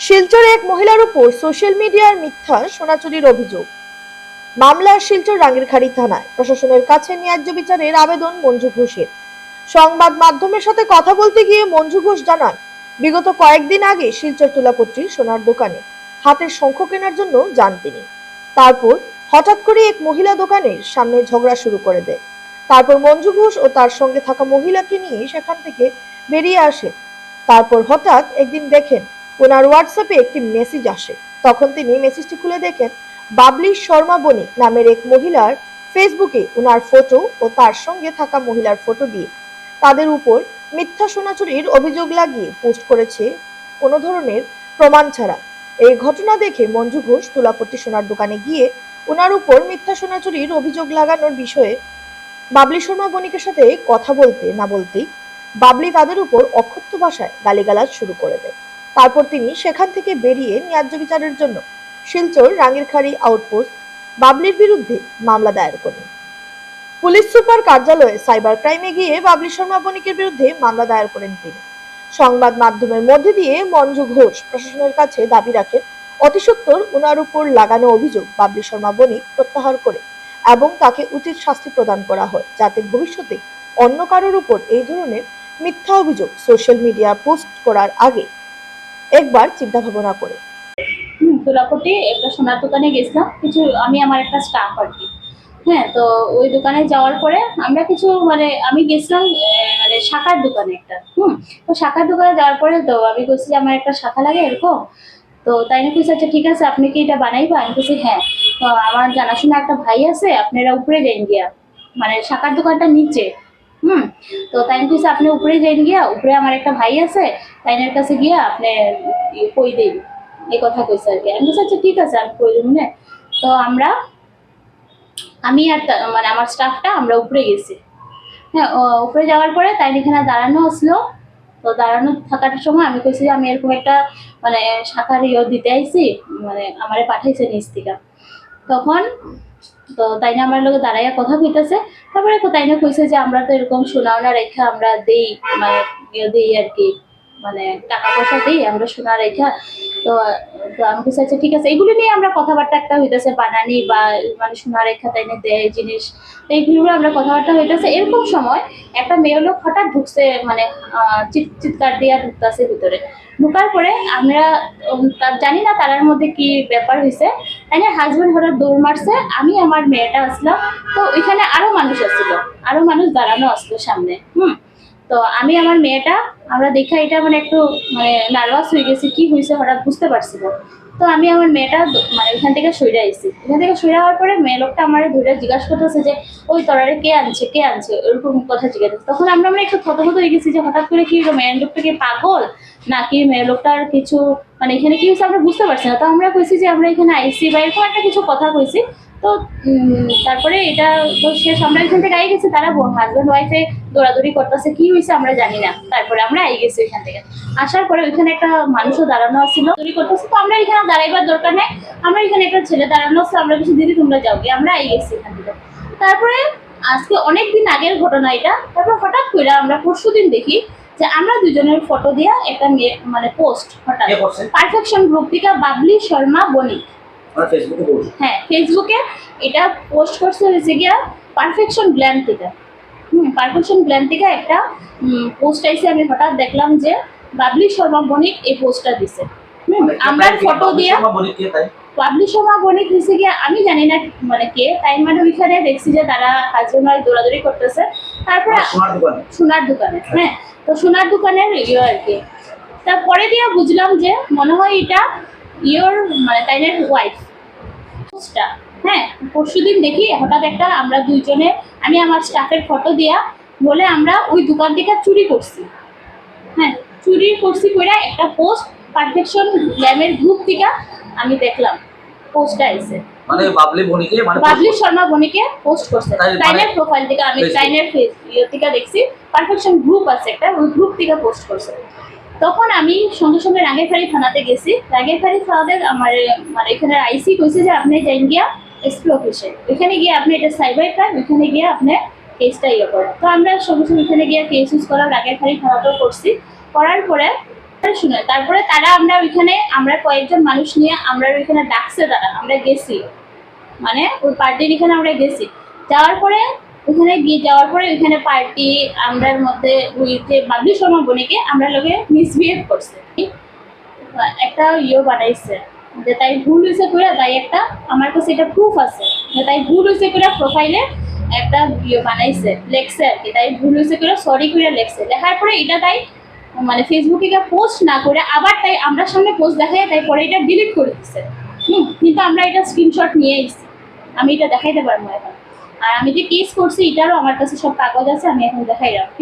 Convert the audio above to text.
শিলচরে এক মহিলার উপর সোশ্যাল মিডিয়ার মিথ্যা সোনাচুরির অভিযোগ। মামলা শিলচর রাঙ্গিরখাড়ি থানায়। প্রশাসনের কাছে ন্যায্য বিচারের আবেদন মঞ্জু ঘোষের। সংবাদ মাধ্যমের সাথে কথা বলতে গিয়ে মঞ্জু ঘোষ জানান, বিগত কয়েকদিন আগে শিলচর তুলাপট্টির সোনার দোকানে হাতের শঙ্খ কেনার জন্য যান তিনি। তারপর হঠাৎ করে এক মহিলা দোকানের সামনে ঝগড়া শুরু করে দেয়। তারপর মঞ্জু ঘোষ ও তার সঙ্গে থাকা মহিলাকে নিয়ে সেখান থেকে বেরিয়ে আসে তারপর হঠাৎ একদিন দেখেন ওনার হোয়াটসঅ্যাপে একটি মেসেজ আসে। তখন তিনি মেসেজটি খুলে দেখেন, বাবলি শর্মা বণি নামের এক মহিলার ফেসবুকে ওনার ফটো ও তার সঙ্গে থাকা মহিলার ফটো দিয়ে। তাদের উপর মিথ্যা সোনাচুরির অভিযোগ লাগিয়ে পোস্ট করেছে কোনো ধরনের প্রমাণ ছাড়া। এই ঘটনা দেখে মঞ্জু ঘোষ তুলাপট্টি সোনার দোকানে গিয়ে ওনার উপর মিথ্যা সোনাচুরির অভিযোগ লাগানোর বিষয়ে বাবলি শর্মা বণিকের সাথে কথা বলতে না বলতেই বাবলি তাদের উপর অক্ষত্য ভাষায় গালিগালাজ শুরু করে দেয়। তারপর তিনি সেখান থেকে বেরিয়ে ন্যায্য বিচারের জন্য শিলচর রাঙ্গিরখাড়ি আউটপোস্ট বাবলির বিরুদ্ধে মামলা দায়ের করেন। পুলিশ সুপার কার্যালয়ে সাইবার ক্রাইমে গিয়ে বাবলি শর্মা বণিকের বিরুদ্ধে মামলা দায়ের করেন তিনি। সংবাদ মাধ্যমের মধ্যে দিয়ে মঞ্জু ঘোষ প্রশাসনের কাছে দাবি রাখেন অতি উনার উপর লাগানো অভিযোগ বাবলি শর্মা বণিক প্রত্যাহার করে এবং তাকে উচিত শাস্তি প্রদান করা হয়, যাতে ভবিষ্যতে অন্য কারোর উপর এই ধরনের মিথ্যা অভিযোগ সোশ্যাল মিডিয়া পোস্ট করার আগে একবার চিন্তা ভাবনা করে। হুম, একটা সোনার দোকানে গেছিলাম। কিছু আমি আমার একটা স্টাফ আর কি। হ্যাঁ তো ওই দোকানে যাওয়ার পরে আমরা কিছু মানে আমি গেছিলাম মানে শাখার দোকানে একটা। হুম তো শাখার দোকানে যাওয়ার পরে তো আমি বলছি যে আমার একটা শাখা লাগে এরকম? তো তাই না কইছে আচ্ছা ঠিক আছে আপনি কি এটা বানাইবা? আমি বলছি হ্যাঁ। তো আমার জানাশোনা একটা ভাই আছে আপনারা উপরে যাইন গিয়া। মানে শাখার দোকানটা নিচে। হুম। তো তাই কইছে, আপনি উপরে যাইন গিয়া, উপরে আমার একটা ভাই আছে, তাইনের কাছে গিয়া আপনি কই দিন। এই কথা কইছে আর কি। আমি বলছি আচ্ছা ঠিক আছে, আমি কই দিন না। তো আমরা, আমি আর মানে আমার স্টাফটা আমরা উপরে গেছি। হ্যাঁ উপরে যাওয়ার পরে তাই এখানে দাঁড়ানো আসলো। তো দাঁড়ানো থাকার সময় আমি কইছি যে, আমি এরকম একটা মানে শাখার ইয়ে দিতে আইছি মানে আমারে পাঠাইছে নিচ থেকে। তখন তো তাই না আমার লোক দাঁড়াইয়া কথা কইতেছে। তারপরে তাই না কইছে যে আমরা তো এরকম সোনাওনা রেখা আমরা দেই মানে দেই দিই আর কি। মানে টাকা পয়সা দিই, আমরা সোনা রেখা। তো তো আমি কিছু আচ্ছা ঠিক আছে। এগুলো নিয়ে আমরা কথাবার্তা একটা হইতেছে, বানানি বা মানে সোনা রেখা তাই না দেয় জিনিস। তো আমরা কথাবার্তা হইতেছে। এরকম সময় একটা মেয়ে লোক হঠাৎ ঢুকছে মানে চিৎকার দিয়া ঢুকতেছে ভিতরে। ঢুকার পরে আমরা জানি না তারার মধ্যে কি ব্যাপার হয়েছে তাই না হাজবেন্ড হঠাৎ দৌড় মারছে, আমি আমার মেয়েটা আসলাম। তো ওইখানে আরও মানুষ আসছিল। আরও মানুষ দাঁড়ানো আসলো সামনে। হুম? তো আমি আমার মেয়েটা আমরা দেখা এটা মানে একটু মানে নার্ভাস হয়ে গেছি কি হয়েছে হঠাৎ বুঝতে পারছি না। তো আমি আমার মেয়েটা মানে ওইখান থেকে সইরে আইছি। এখান থেকে সইরে হওয়ার পরে মেয়ে লোকটা আমার ধরে জিজ্ঞাসা করতেছে যে ওই তরারে কে আনছে কে আনছে? ওরকম কথা জিজ্ঞাসা তখন আমরা মানে একটু থতমত হয়ে গেছি যে হঠাৎ করে কি হলো, মেয়ে লোকটা কি পাগল? নাকি মেয়ে লোকটার কিছু মানে এখানে কি হয়েছে আমরা বুঝতে পারছি না। তো আমরা কইছি যে আমরা এখানে আইসি বা এরকম একটা কিছু কথা কইছি। তো তারপরে এটা তো শেষ। আমরা এখান থেকে আই গেছি তারা হাজব্যান্ড ওয়াইফে দৌড়াদৌড়ি করতেছে কি হয়েছে আমরা জানি না। তারপরে আমরা আই গেছি ওইখান থেকে। আসার পরে ওইখানে একটা মানুষও দাঁড়ানো ছিল দৌড়ি করতেছে। তো আমরা এখানে দাঁড়াইবার দরকার নেই। আমরা এখানে একটা ছেলে দাঁড়ানো আছে আমরা কিছু দিদি তোমরা যাও গিয়ে। আমরা আই গেছি এখান থেকে। তারপরে আজকে অনেক দিন আগের ঘটনা এটা। তারপর হঠাৎ করে আমরা পরশু দিন দেখি যে আমরা দুজনের ফটো দিয়া একটা মানে পোস্ট হঠাৎ? পারফেকশন গ্রুপ থেকে বাবলি শর্মা বণিক। আমরা ফেসবুকে বলছি হ্যাঁ ফেসবুকে এটা পোস্ট করছে হয়েছে গিয়া পারফেকশন গ্ল্যান্ড থেকে। হুম পারফেকশন গ্ল্যান্ড থেকে একটা পোস্ট আইসে আমি হঠাৎ দেখলাম যে বাবলি শর্মা বণিক এই পোস্টটা দিছে। হুম, মানে আমরা ফটো দিয়া পাবলিশ শর্মা বণিক হয়েছে গিয়া আমি জানি না মানে কে তাই মানে ওইখানে দেখছি যে তারা হাজবেন্ড ওয়াইফ দৌড়াদৌড়ি করতেছে। তারপরে সোনার দোকানে? সোনার দোকানে হ্যাঁ তো সোনার দোকানের ইয়ে আর কি। তারপরে দিয়ে বুঝলাম যে মনে হয় এটা ইয়োর মানে তাইনের ওয়াইফ পোস্টটা হ্যাঁ পরশু দিন দেখি হঠাৎ একটা আমরা দুইজনে আমি আমার স্টাফের ফটো দিয়া বলে আমরা ওই দোকান থেকে চুরি করছি। হ্যাঁ চুরি করছি করে একটা পোস্ট পারফেকশন ল্যামের গ্রুপ থেকে আমি দেখলাম। পোস্টটা আইছে মানে বাবলি বনিকে মানে বাবলি শর্মা বনিকে পোস্ট করছে। তাই মানে- টাইনের প্রোফাইল থেকে আমি Facebook। টাইনের ফেস ইয়ে থেকে দেখছি পারফেকশন গ্রুপ আছে একটা ওই গ্রুপ থেকে পোস্ট করছে। তখন আমি সঙ্গে সঙ্গে রাঙ্গেরফাড়ি থানাতে গেছি। রাঙ্গেরফাড়ি থানাতে আমার মানে এখানে আইসি কইছে যে আপনি যাই গিয়া এসপি অফিসে ওইখানে গিয়ে আপনি এটা সাইবার ক্রাইম ওইখানে গিয়ে আপনি কেসটা ইয়ে করেন। তো আমরা সঙ্গে সঙ্গে ওইখানে গিয়ে কেস ইউজ করার রাঙ্গেরফাড়ি থানাতেও করছি। করার পরে শুনে, তারপরে তারা আমরা ওইখানে, আমরা কয়েকজন মানুষ নিয়ে আমরা ওইখানে ডাকছে তারা, আমরা গেছি। মানে ওই পার্টির এখানে আমরা গেছি। যাওয়ার পরে ওখানে গিয়ে যাওয়ার পরে ওইখানে পার্টি আমরার মধ্যে ওই যে শর্মা বোনিকে আমরা লোকে মিসবিহেভ করছে। একটা ইয়ে বানাইছে যে তাই ভুল হয়েছে করে তাই একটা আমার কাছে এটা প্রুফ আছে। যে তাই ভুল হয়েছে করে প্রোফাইলে একটা ইয়ে বানাইছে, লেখছে আর কি। তাই ভুল হয়েছে করে সরি করে লেখছে। লেখার পরে এটা তাই মানে ফেসবুকে পোস্ট না করে আবার তাই আমরা সামনে পোস্ট দেখাই তাই পরে এটা ডিলিট করে দিচ্ছে হুম, কিন্তু আমরা এটা স্ক্রিনশট নিয়ে এসেছি। আমি এটা দেখাইতে পারব এখন। আর আমি যে কেস করছি, এটারও আমার কাছে সব কাগজ আছে, আমি এখন দেখাই রাখি।